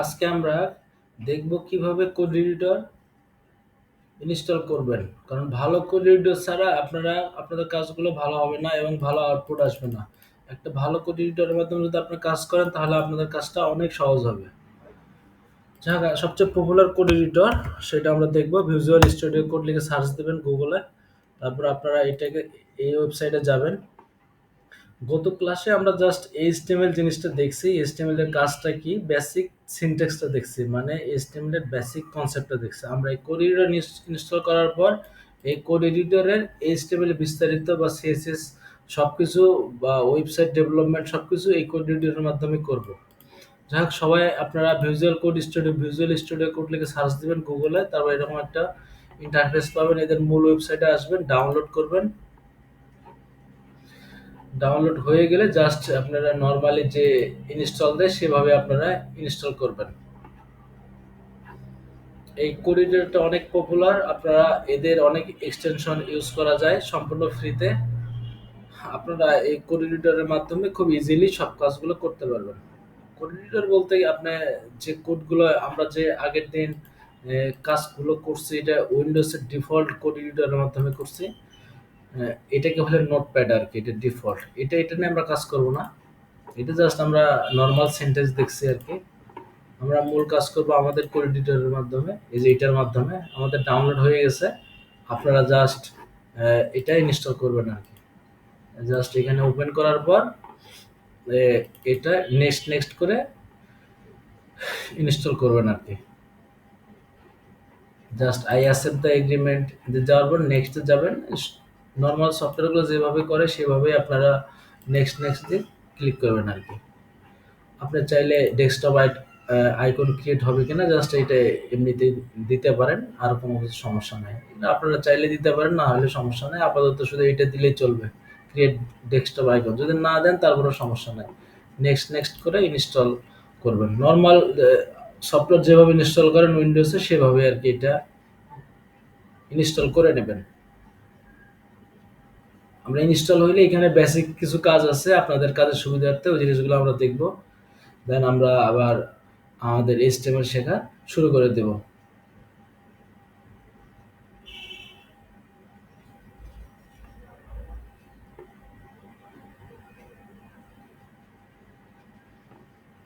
আজকে আমরা দেখব কীভাবে কোড এডিটর ইনস্টল করবেন। কারণ ভালো কোড এডিটর ছাড়া আপনারা, আপনাদের কাজগুলো ভালো হবে না এবং ভালো আউটপুট আসবে না। একটা ভালো কোড এডিটরের মাধ্যমে যদি আপনি কাজ করেন, তাহলে আপনাদের কাজটা অনেক সহজ হবে। যাক সবচেয়ে পপুলার কোড এডিটর সেটা আমরা দেখব। ভিজুয়াল স্টুডিও কোড লিখে সার্চ দেবেন গুগলে তারপর আপনারা এটাকে, এই ওয়েবসাইটে যাবেন। গত ক্লাসে আমরা জাস্ট এইচটিএমএল জিনিসটা দেখছি। এইচটিএমএল এর কাজটা কি? বেসিক সিনট্যাক্সটা দেখছি মানে এইচটিএমএল এর বেসিক কনসেপ্টটা দেখছি। আমরা এই কোড এডিটর ইনস্টল করার পর এই কোড এডিটরের এইচটিএমএল বিস্তারিত বা সিএসএস সবকিছু বা ওয়েবসাইট ডেভেলপমেন্ট সবকিছু এই কোড এডিটরের মাধ্যমে করব। যাই হোক সবাই আপনারা visual code studio visual studio code লিখে সার্চ দিবেন গুগলে তারপর এরকম একটা ইন্টারফেস পাবেন। এদের মূল ওয়েবসাইটে আসবেন ডাউনলোড করবেন। ডাউনলোড হয়ে গেলে জাস্ট আপনারা নর্মালি যে ইনস্টল দেয়, সেভাবে আপনারা ইনস্টল করবেন। এই কোরিডরটা অনেক পপুলার আপনারা এদের অনেক এক্সটেনশন ইউজ করা যায় সম্পূর্ণ ফ্রিতে আপনারা এই কোরিডরের মাধ্যমে খুব ইজিলি সব কাজগুলো করতে পারবেন। কোরিডর বলতে আপনি যে কোডগুলো আমরা যে আগের দিন কাজগুলো করছি, এটা উইন্ডোজের ডিফল্ট কোরিডরের মাধ্যমে করছি। এটাকে বলে নোটপ্যাড আর কি এটা ডিফল্ট এটা এটা নিয়ে আমরা কাজ করব না। এটা জাস্ট আমরা নর্মাল সেন্টেন্স দেখছি আর কি আমরা মূল কাজ করব আমাদের কোড এডিটরের মাধ্যমে, এই যে এটার মাধ্যমে। আমাদের ডাউনলোড হয়ে গেছে। আপনারা জাস্ট এটা ইনস্টল করবেন আর কি জাস্ট এখানে ওপেন করার পর এটা নেক্সট নেক্সট করে ইনস্টল করবেন আর কি just I accept the agreement যাওয়ার পর নেক্সটে যাবেন নর্মাল সফটওয়্যারগুলো যেভাবে করে সেভাবে আপনারা নেক্সট নেক্সট দিয়ে ক্লিক করবেন আর কি। আপনি চাইলে ডেস্কটপ আইকন ক্রিয়েট হবে কিনা জাস্ট এইটা এমনিতে দিতে পারেন, আর কোনো কিছু সমস্যা নেই। আপনারা চাইলে দিতে পারেন, না হলে সমস্যা নেই। আপাতত শুধু এইটা দিলেই চলবে ক্রিয়েট ডেস্কটপ আইকন যদি না দেন, তারপরেও সমস্যা নেই। নেক্সট নেক্সট করে ইনস্টল করবেন। নর্মাল সফটওয়্যার যেভাবে ইনস্টল করেন উইন্ডোজে সেভাবে আর কি এটা ইনস্টল করে নেবেন। আমরা ইনস্টল হইলে এখানে বেসিক কিছু কাজ আছে, আপনাদের কাজের সুবিধার্থে ওই জিনিসগুলো আমরা দেখব। দেন আমরা আবার আমাদের এইচটিএমএল শেখা শুরু করে দেব।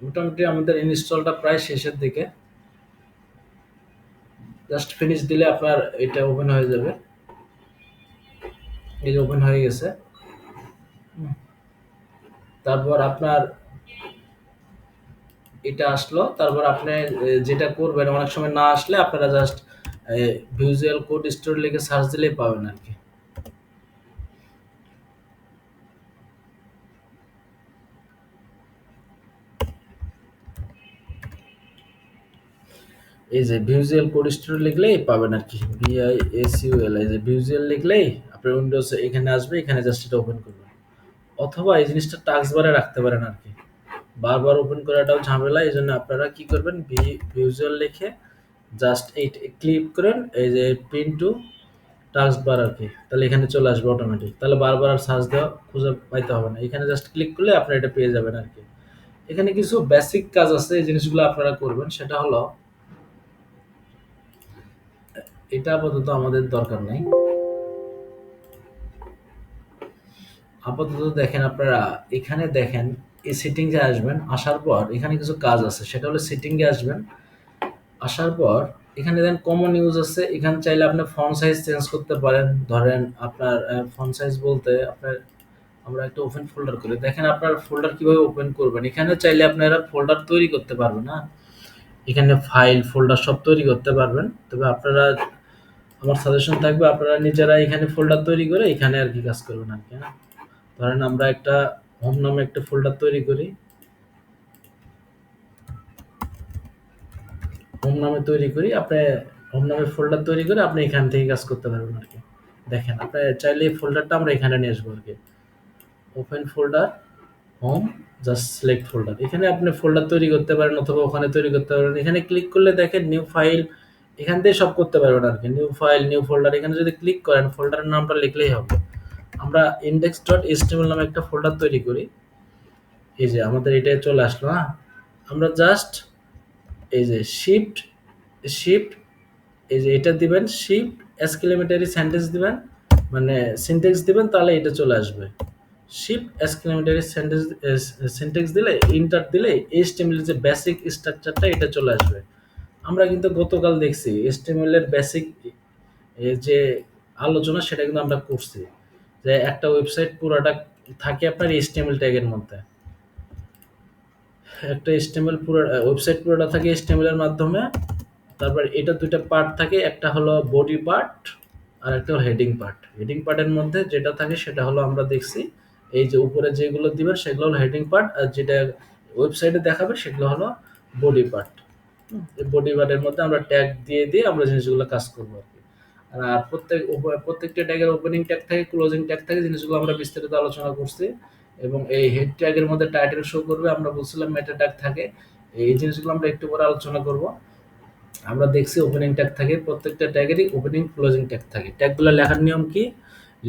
মোটামুটি আমাদের ইনস্টলটা প্রায় শেষের দিকে। জাস্ট ফিনিশ দিলে আপনার এটা ওপেন হয়ে যাবে। এই ওপেন হয়ে গেছে। তারপর আপনার এটা আসলো, তারপর আপনি যেটা করবেন, অনেক সময় না আসলে আপনারা জাস্ট ভিজুয়াল কোড স্টোর লিখে সার্চ দিলেই পাবেন আর কি। এই যে ভিজুয়াল কোড স্টোর লিখলেই পাবেন আর কি বিআই এস ইউ এল এই যে ভিজুয়াল লিখলেই আপনার উইন্ডোজ এখানে আসবে, এখানে জাস্ট এটা ওপেন করবেন অথবা এই জিনিসটা টাস্ক বারে রাখতে পারেন আর কি। বারবার ওপেন করাটাও ঝামেলা, এই জন্য আপনারা কি করবেন ভিজুয়াল লিখে জাস্ট এই ক্লিক করেন, এই যে পিন টু টাস্ক বার আর কি। তাহলে এখানে চলে আসবে অটোমেটিক তাহলে বারবার আর সার্চ দেওয়া খুঁজে পাইতে হবে না। এখানে জাস্ট ক্লিক করলে আপনারা এটা পেয়ে যাবেন আর কি। এখানে কিছু বেসিক কাজ আছে, এই জিনিসগুলো আপনারা করবেন। সেটা হলো, এটা আপাতত আমাদের দরকার নেই। আপাতত দেখেন আপনারা, এখানে দেখেন, এই সেটিংয়ে আসবেন, আসার পর এখানে কিছু কাজ আছে, সেটা হলো সেটিংয়ে আসবেন, আসার পর এখানে দেন কমন ইউজ আছে, এখানে চাইলে আপনি ফন্ট সাইজ চেঞ্জ করতে পারেন, ধরেন আপনার ফন্ট সাইজ বলতে আপনার, আমরা একটা ওপেন ফোল্ডার করি, দেখেন আপনার ফোল্ডার কীভাবে ওপেন করবেন, এখানে চাইলে আপনারা ফোল্ডার তৈরি করতে পারবেন না এখানে ফাইল ফোল্ডার সব তৈরি করতে পারবেন, তবে আপনারা, আমার সাজেশন থাকবে আপনারা নিজেরা এখানে ফোল্ডার তৈরি করে এখানে আর কি কাজ করবেন আর কি হ্যাঁ? ধরেন আমরা একটা হোম নামে একটা ফোল্ডার তৈরি করি। হোম নামে তৈরি করি, আপনি হোম নামে ফোল্ডার তৈরি করে আপনি এখান থেকে কাজ করতে পারবেন আর কি। দেখেন, আপনি চাইলে এই ফোল্ডারটা আমরা এখানে নিয়ে আসব আর কি। Open folder home just select folder এখানে আপনি ফোল্ডার তৈরি করতে পারেন অথবা ওখানে তৈরি করতে পারেন। এখানে ক্লিক করলে দেখেন নিউ ফাইল এখান থেকে সব করতে পারবেন আর কি। নিউ ফাইল নিউ ফোল্ডার এখানে যদি ক্লিক করেন ফোল্ডারের নামটা লিখলেই হবে। আমরা ইন্ডেক্স ডট এসটিএমএল নামে একটা ফোল্ডার তৈরি করি। এই যে আমাদের এটা চলে আসলো না আমরা জাস্ট এই যে শিফট শিফট এই যে এটা দিবেন শিফট এসক্লেমেটারি সেন্টেন্স দিবেন মানে সিনটেক্স দিবেন, তাহলে এটা চলে আসবে। শিফট এসক্লেমেটারি সেন্টেন্স সিনটেক্স দিলে ইন্টার দিলে এইচটিএমএল যে বেসিক স্ট্রাকচারটা এটা চলে আসবে। আমরা কিন্তু গতকাল দেখছি এইচটিএমএল এর বেসিক যে আলোচনা, সেটা কিন্তু আমরা করছি। যে একটা ওয়েবসাইট পুরোটা থাকে আপনার এইচটিএমএল ট্যাগের মধ্যে। একটা HTML পুরো ওয়েবসাইট পুরোটা থাকে HTML এর মাধ্যমে, তারপর এটা দুইটা পার্ট থাকে, একটা হলো বডি পার্ট আর একটা হলো হেডিং পার্ট হেডিং পার্টের মধ্যে যেটা থাকে সেটা হলো আমরা দেখছি, এই যে উপরে যেগুলো দিবেন সেগুলো হলো হেডিং পার্ট আর যেটা ওয়েবসাইটে দেখাবে সেগুলো হলো বডি পার্ট বডি পার্টের মধ্যে আমরা ট্যাগ দিয়ে দিয়ে আমরা জিনিসগুলো কাজ করব। আর প্রত্যেক প্রত্যেকটা ট্যাগের ওপেনিং ট্যাগ থাকে ক্লোজিং ট্যাগ থাকে, জিনিসগুলো আমরা বিস্তারিত আলোচনা করছি। এবং এই হেড ট্যাগের মধ্যে টাইটেল শো করবে, আমরা বলছিলাম মেটা ট্যাগ থাকে। এই জিনিসগুলো আমরা একটু পরে আলোচনা করব। আমরা দেখছি ওপেনিং ট্যাগ থাকে, প্রত্যেকটা ট্যাগেরই ওপেনিং ক্লোজিং ট্যাগ থাকে। ট্যাগগুলো লেখার নিয়ম কি?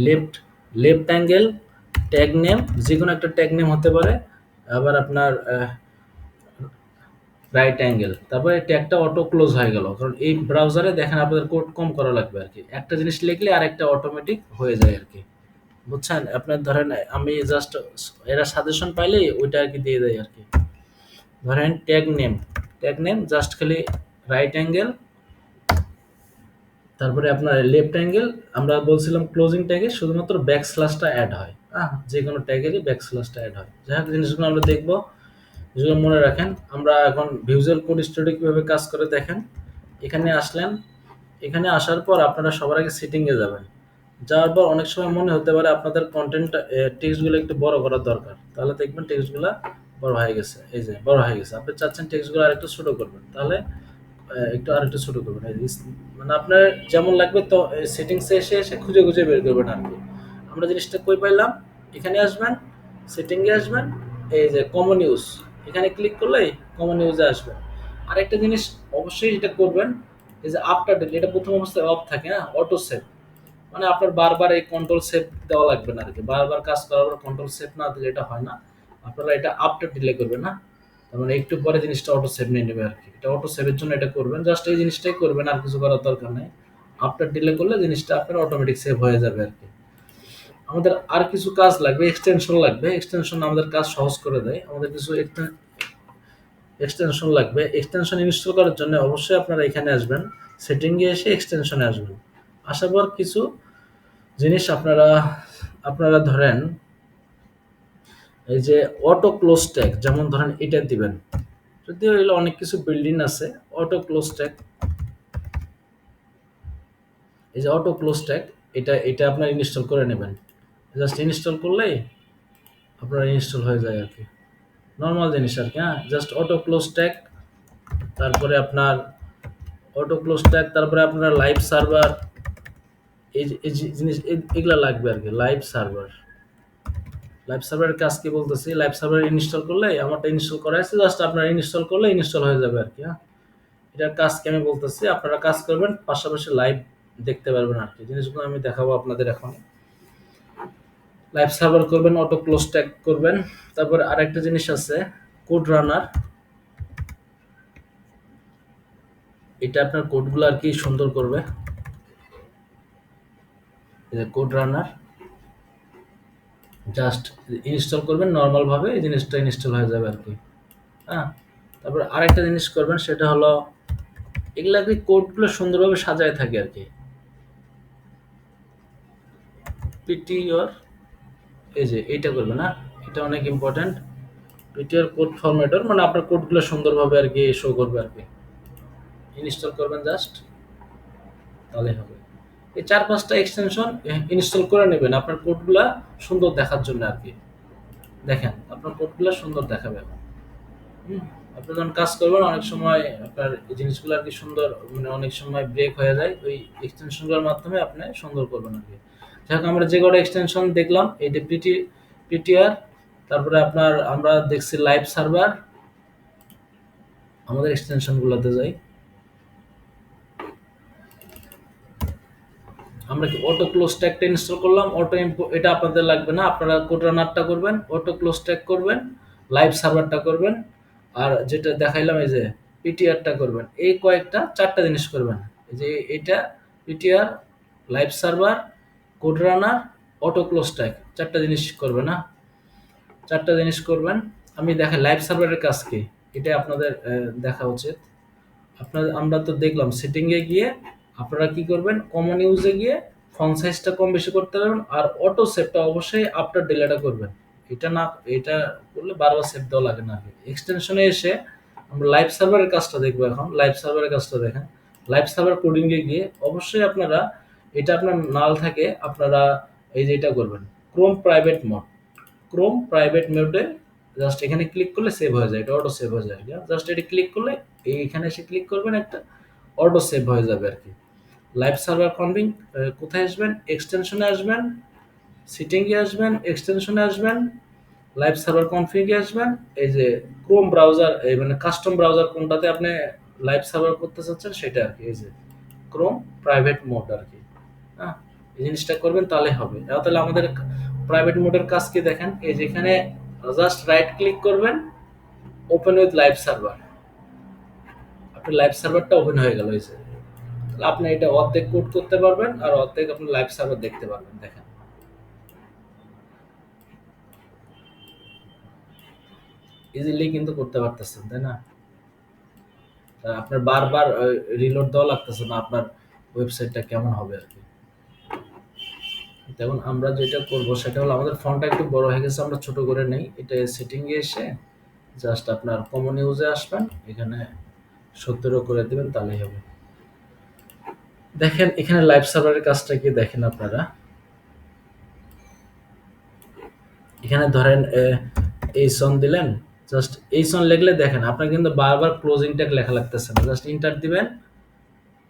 Left left angle tag name যে কোনো একটা ট্যাগ নেম হতে পারে। আবার আপনার রাইট অ্যাঙ্গেল তারপরে ট্যাগটা অটো ক্লোজ হয়ে গেল। কারণ এই ব্রাউজারে দেখেন আপনাদের কোড কম করা লাগবে আর কি। একটা জিনিস লিখলে আরেকটা অটোমেটিক হয়ে যায় আর কি। বুঝছেন? আপনার ধরেন আমি জাস্ট এরা সাজেশন পাইলে ওইটা আর কি দিয়ে দেয় আর কি। ধরেন tag name tag name just খালি রাইট অ্যাঙ্গেল তারপরে আপনার লেফট অ্যাঙ্গেল আমরা বলছিলাম ক্লোজিং ট্যাগে শুধুমাত্র ব্যাক স্ল্যাশটা অ্যাড হয়। হ্যাঁ যে কোনো ট্যাগেরই ব্যাক স্ল্যাশটা অ্যাড হয়। যাই হোক, জিনিসগুলো আমরা দেখব। যেগুলো মনে রাখেন, আমরা এখন ভিউজুয়াল কোড স্টুডিও কীভাবে কাজ করে দেখেন, এখানে আসলেন, এখানে আসার পর আপনারা সবার আগে সেটিংয়ে যাবেন। যাওয়ার পর অনেক সময় মনে হতে পারে আপনাদের কন্টেন্ট টেক্সটগুলো একটু বড় করার দরকার। তাহলে দেখবেন টেক্সটগুলো বড় হয়ে গেছে, এই যে বড় হয়ে গেছে। আপনি চাচ্ছেন টেক্সটগুলো আরেকটু ছোটো করবেন, তাহলে একটু আরেকটু ছোট করবেন। মানে আপনার যেমন লাগবে তো সেটিংসে এসে এসে খুঁজে খুঁজে বের করবেন আর কি। আমরা জিনিসটা কই পাইলাম? এখানে আসবেন সেটিংয়ে আসবেন, এই যে কমন ইউজ এখানে ক্লিক করলেই কমন ইউজে আসবে। আরেকটা জিনিস অবশ্যই এটা করবেন, এই যে আফটার ডেট এটা প্রথম অবস্থায় অফ থাকে না অটো সেভ মানে আপনার বারবার এই কন্ট্রোল সেভ দেওয়া লাগবে না আর কি বারবার কাজ করার পর কন্ট্রোল সেভ না দিলে এটা হয় না। আপনারা এটা আফটার ডিলে করবেন না তার মানে একটু পরে জিনিসটা অটো সেভ নিয়ে নেবে আর কি এটা অটো সেভের জন্য এটা করবেন। জাস্ট এই জিনিসটাই করবেন, আর কিছু করার দরকার নেই। আফটার ডিলে করলে জিনিসটা আপনার অটোমেটিক সেভ হয়ে যাবে আর কি আমাদের আর কিছু কাজ লাগবে এক্সটেনশন লাগবে। এক্সটেনশন আমাদের কাজ সহজ করে দেয়। আমাদের কিছু এক্সটেনশন লাগবে। এক্সটেনশন ইনস্টল করার জন্য অবশ্যই আপনারা এখানে আসবেন। সেটিংয়ে এসে এক্সটেনশনে আসবেন। আসার পর কিছু জিনিস আপনারা আপনারা ধরেন, এই যে অটো ক্লোজ ট্যাগ যেমন ধরেন এটা দিবেন। যদিও এগুলো অনেক কিছু বিল্ডিং আছে অটো ক্লোজ ট্যাগ এই যে অটো ক্লোজ ট্যাগ এটা এটা আপনার ইনস্টল করে নেবেন। জাস্ট ইনস্টল করলেই আপনার ইনস্টল হয়ে যায় আর কি। নর্মাল জিনিস আর কি হ্যাঁ? জাস্ট অটো ক্লোজ ট্যাগ তারপরে আপনার অটো ক্লোজ ট্যাগ তারপরে আপনার লাইভ সার্ভার এই জিনিস এগুলা লাগবে আর কি লাইভ সার্ভার লাইভ সার্ভারের কাজ কি বলতেছি? লাইভ সার্ভার ইনস্টল করলে আমারটা ইনস্টল করা আছে জাস্ট আপনারা ইনস্টল করলে ইনস্টল হয়ে যাবে আর কি হ্যাঁ? এটার কাজ কি আমি বলতেছি? আপনারা কাজ করবেন, পাশাপাশি লাইভ দেখতে পারবেন আর কি। জিনিসগুলো আমি দেখাবো আপনাদের এখন। লাইভ সার্ভার করবেন অটো ক্লোজ ট্যাগ করবেন। তারপরে আরেকটা জিনিস আছে কোড রানার এটা আপনার কোডগুলো আর কি সুন্দর করবে। কোড রানার জাস্ট ইনস্টল করবেন নর্মাল ভাবে, এই জিনিসটা ইনস্টল হয়ে যাবে আর কি। হ্যাঁ? তারপর আরেকটা জিনিস করবেন, সেটা হলো, এগুলা কি কোডগুলো সুন্দরভাবে সাজায় থাকে আর কি? পিটিওর এই যে এইটা করবে না এটা অনেক ইম্পর্ট্যান্ট পিটিওর কোড ফরম্যাটর মানে আপনার কোডগুলো সুন্দরভাবে আর কি শো করবে আর কি। ইনস্টল করবেন জাস্ট তাহলে হবে। এই চার পাঁচটা এক্সটেনশন ইনস্টল করে নেবেন। আপনার কোডগুলা সুন্দর দেখার জন্য আর কি। দেখেন আপনার কোডগুলো সুন্দর দেখাবে। হুম, আপনি যখন কাজ করবেন অনেক সময় আপনার জিনিসগুলো আর কি সুন্দর মানে অনেক সময় ব্রেক হয়ে যায়। ওই এক্সটেনশনগুলোর মাধ্যমে আপনি সুন্দর করবেন আর কি। যাই হোক, আমরা যে কটা এক্সটেনশন দেখলাম এই পিটি পিটিআর তারপরে আপনার আমরা দেখছি লাইভ সার্ভার আমাদের এক্সটেনশনগুলোতে যাই। আমরা কি অটো ক্লোজ ট্যাগটা ইনস্টল করলাম অটো এটা আপনাদের লাগবে না, আপনারা কোড রানারটা করবেন অটো ক্লোজ ট্যাগ করবেন লাইভ সার্ভারটা করবেন, আর যেটা দেখাইলাম এই যে পিটিআরটা করবেন, এই কয়েকটা, চারটা জিনিস করবেন। এই যে এটা PTR live server code runner auto close tag চারটা জিনিস করবে না? চারটা জিনিস করবেন। আমি দেখা, লাইভ সার্ভারের কাজ কি? এটা আপনাদের দেখা উচিত। আপনার, আমরা তো দেখলাম, সেটিংয়ে গিয়ে আপনারা কি করবেন? কমন ইউজে গিয়ে ফন্ট সাইজটা কম বেশি করতে পারবেন আর অটো সেভটা অবশ্যই আফটার ডিলেটা করবেন। এটা না, এটা করলে বারবার সেভ দেওয়া লাগে না এক্সটেনশনে এসে আমরা লাইভ সার্ভারের কাজটা দেখব এখন। লাইভ সার্ভারের কাজটা দেখেন। লাইভ সার্ভার কোডিংয়ে গিয়ে অবশ্যই আপনারা এটা আপনার নাল থাকে, আপনারা এই যে এটা করবেন। Chrome private mode Chrome private মোডে জাস্ট এখানে ক্লিক করলে সেভ হয়ে যায়, এটা অটো সেভ হয়ে যায়। জাস্ট এটা ক্লিক করলে এইখানে এসে ক্লিক করবেন একটা অটো সেভ হয়ে যাবে আর কি। লাইভ সার্ভার কনফিং কোথায় আসবেন? এক্সটেনশনে আসবেন সিটিংয়ে আসবেন এক্সটেনশনে আসবেন লাইভ সার্ভার কনফিগে আসবেন। এই যে ক্রোম ব্রাউজার এই মানে কাস্টম ব্রাউজার কোনটাতে আপনি লাইভ সার্ভার করতে চাচ্ছেন সেটা আর কি, এই যে ক্রোম প্রাইভেট মোড আর কি। হ্যাঁ এই জিনিসটা করবেন তাহলে হবে। তাহলে আমাদের প্রাইভেট মোডের কাজ কি দেখেন? এই যেখানে জাস্ট রাইট ক্লিক করবেন ওপেন উইথ লাইভ সার্ভার আপনার লাইভ সার্ভারটা ওপেন হয়ে গেল তাহলে আপনি এটা অর্ধেক কোড করতে পারবেন আর অর্ধেক আপনি লাইভ সার্ভার দেখতে পারবেন, দেখেন। ইজিলি কিন্তু করতে পারতেছেন, তাই না? আপনার বারবার রিলোড দেওয়া লাগতেছে না, আপনার ওয়েবসাইটটা কেমন হবে আর কি? তেমন আমরা যেটা করব সেটা হলো, আমাদের ফন্টটা একটু বড় হয়ে গেছে, আমরা ছোট করে নেই। এটা সেটিংয়ে এসে জাস্ট আপনার কমন ইউজে আসবেন, এখানে সত্তরও করে দেবেন, তাহলেই হবে। দেখেন, এখানে লাইভ সার্ভারের কাজটা কি দেখেন আপনারা? এখানে ধরেন এই সন দিলেন জাস্ট এই সন লিখলে দেখেন, আপনার কিন্তু বারবার ক্লোজিং ট্যাগ লেখা লাগতেছে না। জাস্ট ইন্টার দিবেন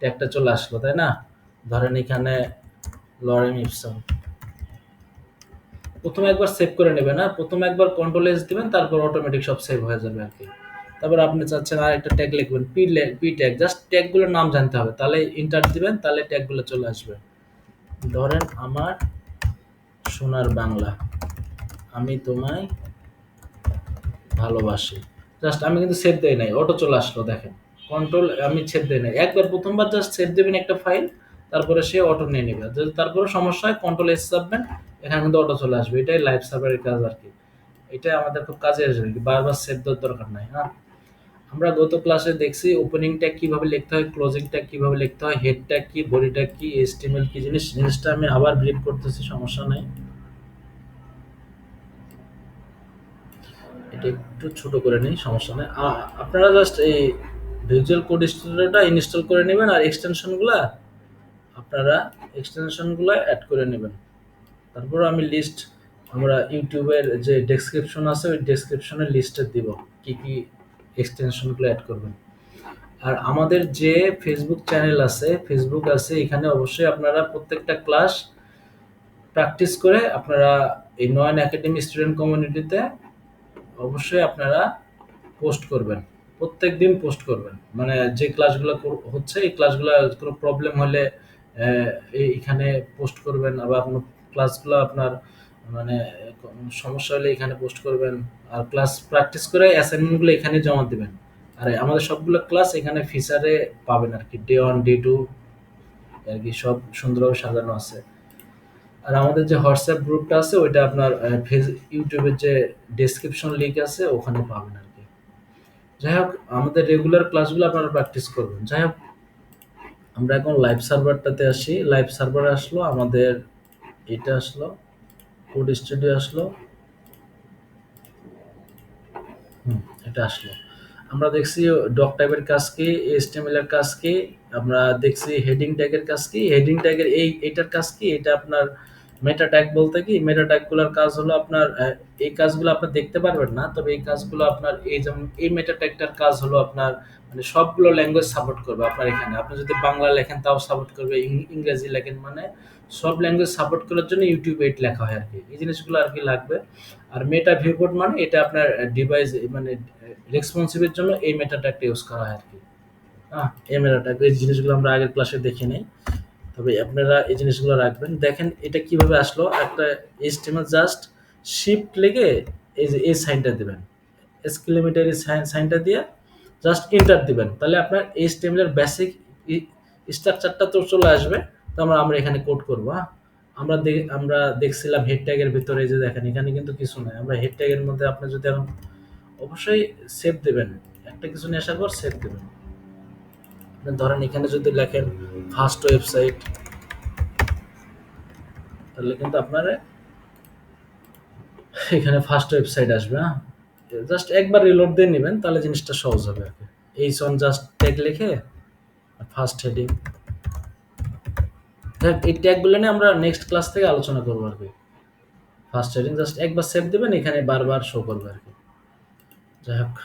ট্যাগটা চলে আসলো, তাই না? ধরেন এখানে লরেন ইপসন প্রথমে একবার সেভ করে নেবেন না প্রথমে একবার কন্ট্রোল এস দিবেন, তারপর অটোমেটিক সব সেভ হয়ে যাবে আর কি। তারপর আপনি চাচ্ছেন আর একটা ট্যাগ লিখবেন পি পি ট্যাগ জাস্ট ট্যাগগুলোর নাম জানতে হবে, তাহলে ইন্টার দিবেন, তাহলে ট্যাগগুলো চলে আসবে। ধরেন আমার সোনার বাংলা, আমি তোমায় ভালোবাসি। জাস্ট আমি কিন্তু সেভ দেই নাই অটো চলে আসলো, দেখেন। কন্ট্রোল আমি সেভ দেই নাই। একবার প্রথমবার জাস্ট সেভ দেবেন একটা ফাইল তারপরে সে অটো নিয়ে নেবে। যদি তারপরে সমস্যা হয় কন্ট্রোল এস চাপবেন এখানে কিন্তু অটো চলে আসবে। এটাই লাইভ সার্ভারের কাজ আর কি এটা আমাদের খুব কাজে আসবে আর কি বারবার সেভ দেওয়ার দরকার নাই হ্যাঁ? আমরা গত ক্লাসে দেখছি ওপেনিং ট্যাগ কীভাবে লিখতে হয় ক্লোজিং ট্যাগ কীভাবে লিখতে হয় হেড ট্যাগ কি বডি ট্যাগ কি এসটিএমএল কি জিনিস, জিনিসটা আমি আবার ব্রিফ করতেছি, সমস্যা নাই। এটা একটু ছোট করে নিই, সমস্যা নেই। আপনারা জাস্ট এই ভিজুয়াল কোড স্টুডিওটা ইনস্টল করে নেবেন আর এক্সটেনশনগুলো আপনারা এক্সটেনশনগুলো অ্যাড করে নেবেন। তারপর আমি লিস্ট আমরা ইউটিউবের যে ডেসক্রিপশন আছে, ওই ডেসক্রিপশনের লিস্টে দিব, কি কি এক্সটেনশনগুলো অ্যাড করবেন। আর আমাদের যে ফেসবুক চ্যানেল আছে ফেসবুক আছে, এখানে অবশ্যই আপনারা প্রত্যেকটা ক্লাস প্র্যাকটিস করে আপনারা এই নয়ন একাডেমি স্টুডেন্ট কমিউনিটিতে অবশ্যই আপনারা পোস্ট করবেন। প্রত্যেক দিন পোস্ট করবেন। মানে যে ক্লাসগুলো হচ্ছে, এই ক্লাসগুলো কোনো প্রবলেম হলে এইখানে পোস্ট করবেন, আবার কোনো ক্লাসগুলো আপনার মানে সমস্যা হলে এখানে পোস্ট করবেন, আর ক্লাস প্র্যাকটিস করে অ্যাসাইনমেন্টগুলো এখানে জমা দেবেন। আর আমাদের সবগুলো ক্লাস এখানে ফিচারে পাবেন আর কি ডে ওয়ান ডে টু আর কি সব সুন্দরভাবে সাজানো আছে। আর আমাদের যে হোয়াটসঅ্যাপ গ্রুপটা আছে, ওইটা আপনার ফেস ইউটিউবের যে ডেসক্রিপশন লিঙ্ক আছে, ওখানে পাবেন আর কি। যাই হোক, আমাদের রেগুলার ক্লাসগুলো আপনারা প্র্যাকটিস করবেন। যাই হোক আমরা এখন লাইভ সার্ভারটাতে আসি। লাইভ সার্ভারে আসলো, আমাদের এটা আসলো কোড স্টুডিও আসলো। হুম, এটা আসলো। আমরা দেখছি ডক টাইপের কাজ কি এসটিএমএল এর কাজ কি, আমরা দেখছি হেডিং ট্যাগের কাজ কি হেডিং ট্যাগের এই, এটার কাজ কি, এটা আপনার মেটা ট্যাগ বলতে কি? মেটা ট্যাগগুলোর কাজ হলো আপনার এই কাজগুলো আপনি দেখতে পারবেন না, তবে এই কাজগুলো আপনার এই যেমন, এই মেটা ট্যাগটার কাজ হলো আপনার মানে সবগুলো ল্যাঙ্গুয়েজ সাপোর্ট করবে আপনার এখানে। আপনি যদি বাংলা লেখেন তাও সাপোর্ট করবে ইংরেজি লেখেন মানে সব ল্যাঙ্গুয়েজ সাপোর্ট করার জন্য ইউটিউব এইট লেখা হয় আর কি এই জিনিসগুলো আর কি লাগবে। আর মেটা ভিউবোর্ড মানে এটা আপনার ডিভাইস মানে রেসপন্সিভের জন্য এই মেটা ট্যাগটা ইউজ করা হয় আর কি হ্যাঁ এই মেটা ট্যাগ এই জিনিসগুলো আমরা আগের ক্লাসে দেখে নেই। তবে আপনারা এই জিনিসগুলো রাখবেন। দেখেন এটা কীভাবে আসলো, একটা এস্টিমেল জাস্ট শিফট লেগে এই যে, এই সাইনটা দেবেন। এস কিলোমিটার সাইনটা দিয়ে জাস্ট এন্টার দিবেন। তাহলে আপনার এইচটিএমএল এর বেসিক স্ট্রাকচারটা তো চলে আসবে। তো আমরা আমরা এখানে কোড করব হ্যাঁ? আমরা আমরা দেখছিলাম হেড ট্যাগের ভিতরে যে দেখেন, এখানে কিন্তু কিছু নাই। আমরা হেড ট্যাগের মধ্যে আপনি যদি এখন অবশ্যই সেভ দেবেন। একটা কিছু নিয়ে আসার পর সেভ দেবেন। ধরেন এখানে যদি লেখেন ফার্স্ট ওয়েবসাইট তাহলে কিন্তু আপনার এখানে ফার্স্ট ওয়েবসাইট আসবে হ্যাঁ? জাস্ট একবার রিলোড দিয়ে নেবেন, তাহলে জিনিসটা সহজ হবে আর এই সন জাস্ট ট্যাগ লিখে ফার্স্ট হেডিং এই ট্যাগগুলো নিয়ে আমরা নেক্সট ক্লাস থেকে আলোচনা করব আর কি। ফার্স্ট হেডিং জাস্ট একবার সেভ দেবেন, এখানে বারবার শো করবে আর কি। যাই হোক।